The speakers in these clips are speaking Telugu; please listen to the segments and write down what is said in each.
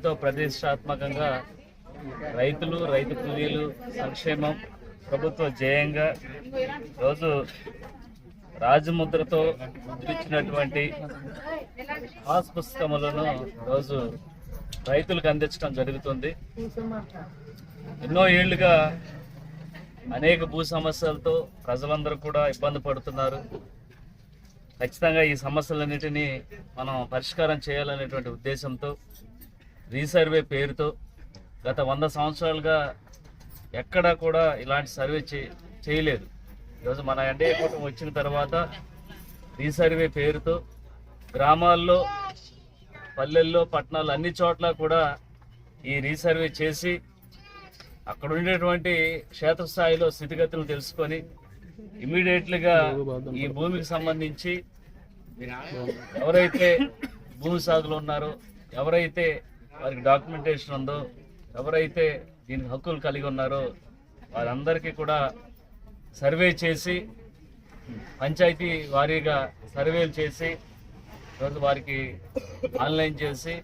ఎంతో ప్రతిష్టాత్మకంగా రైతులు రైతు కూలీలు సంక్షేమం ప్రభుత్వ జయంగా రోజు రాజముద్రతో ముద్రించినటువంటి పాస్ పుస్తకములను రోజు రైతులకు అందించడం జరుగుతుంది. ఎన్నో ఏళ్ళుగా అనేక భూ సమస్యలతో ప్రజలందరూ కూడా ఇబ్బంది పడుతున్నారు. ఖచ్చితంగా ఈ సమస్యలన్నిటినీ మనం పరిష్కారం చేయాలనేటువంటి ఉద్దేశంతో రీసర్వే పేరుతో గత వంద సంవత్సరాలుగా ఎక్కడా కూడా ఇలాంటి సర్వే చేయలేదు. ఈరోజు మన ఎన్డీఏ కూటమి వచ్చిన తర్వాత రీసర్వే పేరుతో గ్రామాల్లో పల్లెల్లో పట్టణాల్లో అన్ని చోట్ల కూడా ఈ రీసర్వే చేసి అక్కడ ఉండేటువంటి క్షేత్రస్థాయిలో స్థితిగతులు తెలుసుకొని ఇమీడియట్లీగా ఈ భూమికి సంబంధించి ఎవరైతే భూమి సాగులు ఉన్నారో ఎవరైతే వారికి డాక్యుమెంటేషన్ ఉందో ఎవరైతే దీనికి హక్కులు కలిగి ఉన్నారో వారందరికీ కూడా సర్వే చేసి పంచాయతీ వారీగా సర్వేలు చేసి రోజు వారికి ఆన్లైన్ చేసి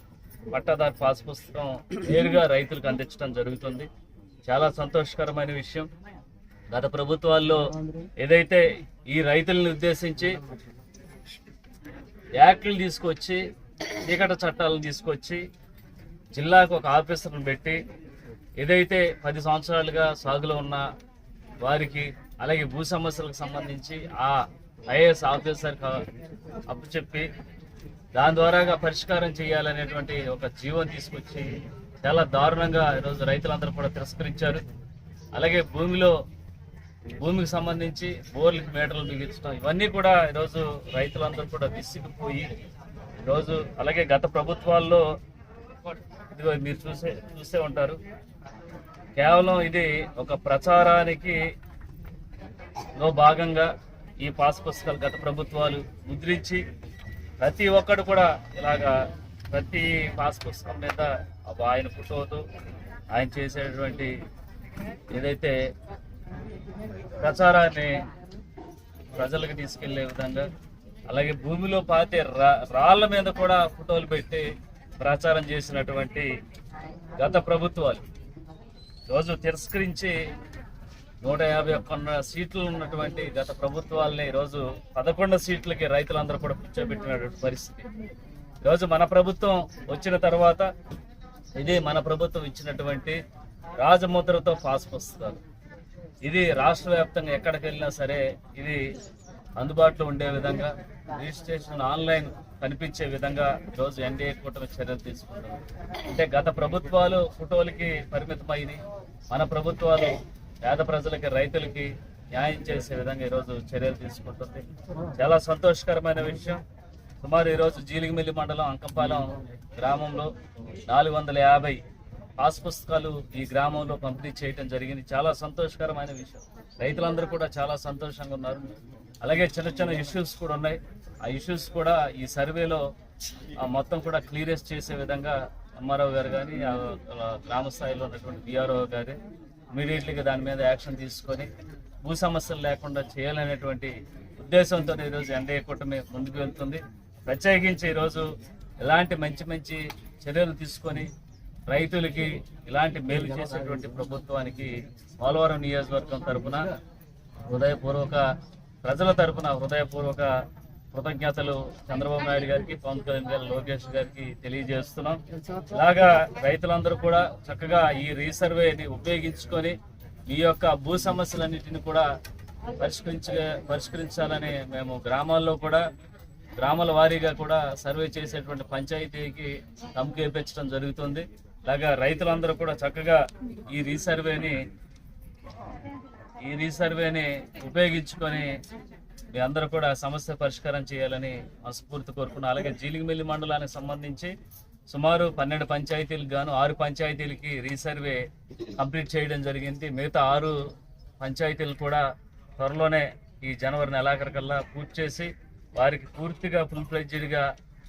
పట్టాదారు పాస్ పుస్తకం నేరుగా రైతులకు అందించడం జరుగుతుంది. చాలా సంతోషకరమైన విషయం. గత ప్రభుత్వాల్లో ఏదైతే ఈ రైతులను ఉద్దేశించి యాక్ట్లు తీసుకొచ్చి చీకట చట్టాలను తీసుకొచ్చి జిల్లాకు ఒక ఆఫీసర్ని పెట్టి ఏదైతే పది సంవత్సరాలుగా సాగులో ఉన్న వారికి అలాగే భూ సమస్యలకు సంబంధించి ఆ ఐఏఎస్ ఆఫీసర్కి అప్పచెప్పి దాని ద్వారాగా పరిష్కారం చేయాలనేటువంటి ఒక జీవం తీసుకొచ్చి చాలా దారుణంగా ఈరోజు రైతులందరూ కూడా తిరస్కరించారు. అలాగే భూమిలో భూమికి సంబంధించి బోర్లకు మీటర్లు బిగించడం ఇవన్నీ కూడా ఈరోజు రైతులందరూ కూడా విసిగిపోయి ఈరోజు అలాగే గత ప్రభుత్వాల్లో ఇదిగో మీరు చూసే చూసే ఉంటారు. కేవలం ఇది ఒక ప్రచారానికి లో భాగంగా ఈ పాస్ పుస్తకాలు గత ప్రభుత్వాలు ముద్రించి ప్రతి ఒక్కడు కూడా ఇలాగా ప్రతి పాస్ పుస్తకం మీద ఆయన ఫోటోతో ఆయన చేసేటువంటి ఏదైతే ప్రచారాన్ని ప్రజలకు తీసుకెళ్ళే విధంగా అలాగే భూమిలో పాతే రా- రాళ్ళ మీద కూడా ఫోటోలు పెట్టి ప్రచారం చేసినటువంటి గత ప్రభుత్వాలు రోజు తిరస్కరించి నూట యాభై ఒక్క సీట్లు ఉన్నటువంటి గత ప్రభుత్వాలని ఈరోజు పదకొండు సీట్లకి రైతులందరూ కూడా కూర్చోబెట్టినటువంటి పరిస్థితి. ఈరోజు మన ప్రభుత్వం వచ్చిన తర్వాత ఇది మన ప్రభుత్వం ఇచ్చినటువంటి రాజముద్రతో పాస్ పుస్తకాలు. ఇది రాష్ట్ర వ్యాప్తంగా ఎక్కడికి వెళ్ళినా సరే ఇది అందుబాటులో ఉండే విధంగా రిజిస్ట్రేషన్ ఆన్లైన్ కనిపించే విధంగా ఈరోజు ఎన్డీఏ కూటమి చర్యలు తీసుకుంటుంది. అంటే గత ప్రభుత్వాలు ఫోటోలకి పరిమితమైనవి. మన ప్రభుత్వాలు పేద ప్రజలకి రైతులకి న్యాయం చేసే విధంగా ఈరోజు చర్యలు తీసుకుంటుంది. చాలా సంతోషకరమైన విషయం. సుమారు ఈరోజు జీలిగిమిల్లి మండలం అంకంపాలెం గ్రామంలో నాలుగు వందల యాభై పుస్తకాలు ఈ గ్రామంలో పంపిణీ చేయడం జరిగింది. చాలా సంతోషకరమైన విషయం. రైతులందరూ కూడా చాలా సంతోషంగా ఉన్నారు. అలాగే చిన్న చిన్న ఇష్యూస్ కూడా ఉన్నాయి. ఆ ఇష్యూస్ కూడా ఈ సర్వేలో ఆ మొత్తం కూడా క్లియరెస్ చేసే విధంగా అమ్మారావు గారు కానీ ఆ గ్రామ స్థాయిలో ఉన్నటువంటి బీఆర్ఓ గారు ఇమీడియట్లీగా దాని మీద యాక్షన్ తీసుకొని భూ సమస్యలు లేకుండా చేయాలనేటువంటి ఉద్దేశంతో ఈరోజు ఎన్డీఏ కూటమి ముందుకు వెళ్తుంది. ప్రత్యేకించి ఈరోజు ఎలాంటి మంచి మంచి చర్యలు తీసుకొని రైతులకి ఇలాంటి మేలు చేసేటువంటి ప్రభుత్వానికి పోలవరం నియోజకవర్గం తరపున హృదయపూర్వక ప్రజల తరపున హృదయపూర్వక కృతజ్ఞతలు చంద్రబాబు నాయుడు గారికి పవన్ కళ్యాణ్ గారు లోకేష్ గారికి తెలియజేస్తున్నాం. ఇలాగా రైతులందరూ కూడా చక్కగా ఈ రీసర్వేని ఉపయోగించుకొని ఈ యొక్క భూ సమస్యలన్నింటినీ కూడా పరిష్కరించ పరిష్కరించాలని మేము గ్రామాల్లో కూడా గ్రామాల వారీగా కూడా సర్వే చేసేటువంటి పంచాయతీకి తమకేపించడం జరుగుతుంది. అలాగా రైతులందరూ కూడా చక్కగా ఈ రీసర్వేని ఈ రీసర్వేని ఉపయోగించుకొని మీ అందరూ కూడా సమస్య పరిష్కారం చేయాలని మనస్ఫూర్తి కోరుకున్నాం అలాగే జీలిగిమిల్లి మండలానికి సంబంధించి సుమారు పన్నెండు పంచాయతీలకు గాను ఆరు పంచాయతీలకి రీసర్వే కంప్లీట్ చేయడం జరిగింది. మిగతా ఆరు పంచాయతీలు కూడా త్వరలోనే ఈ జనవరి నెలాఖరికల్లా పూర్తి చేసి వారికి పూర్తిగా ఫుల్ ఫ్లెడ్జ్డ్గా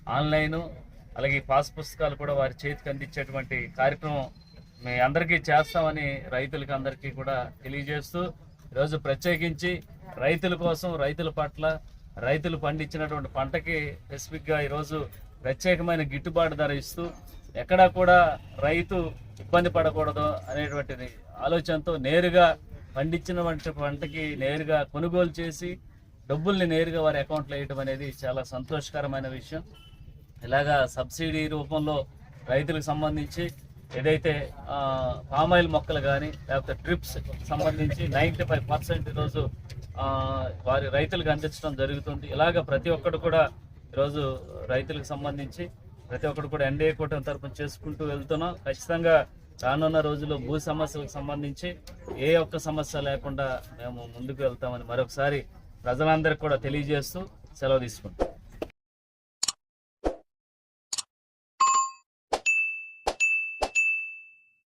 ఆన్లైను అలాగే పాస్ పుస్తకాలు కూడా వారి చేతికి అందించేటువంటి కార్యక్రమం మీ అందరికీ చేస్తామని రైతులకి అందరికీ కూడా తెలియజేస్తూ ఈరోజు ప్రత్యేకించి రైతుల కోసం రైతుల పట్ల రైతులు పండించినటువంటి పంటకి స్పెసిఫిక్గా ఈరోజు ప్రత్యేకమైన గిట్టుబాటు ధర ఇస్తూ ఎక్కడా కూడా రైతు ఇబ్బంది పడకూడదు అనేటువంటిది ఆలోచనతో నేరుగా పండించినటువంటి పంటకి నేరుగా కొనుగోలు చేసి డబ్బుల్ని నేరుగా వారి అకౌంట్లో వేయడం అనేది చాలా సంతోషకరమైన విషయం. ఇలాగా సబ్సిడీ రూపంలో రైతులకు సంబంధించి ఏదైతే పామాయిల్ మొక్కలు కానీ లేకపోతే ట్రిప్స్ సంబంధించి నైంటీ ఫైవ్ పర్సెంట్ ఈరోజు వారి రైతులకు అందించడం జరుగుతుంది. ఇలాగ ప్రతి ఒక్కరు కూడా ఈరోజు రైతులకు సంబంధించి ప్రతి ఒక్కరు కూడా ఎన్డీఏ కూటమి తరఫున చేసుకుంటూ వెళ్తున్నాం. ఖచ్చితంగా రానున్న రోజుల్లో భూ సమస్యలకు సంబంధించి ఏ ఒక్క సమస్య లేకుండా మేము ముందుకు వెళ్తామని మరొకసారి ప్రజలందరికీ కూడా తెలియజేస్తూ సెలవు తీసుకుంటాం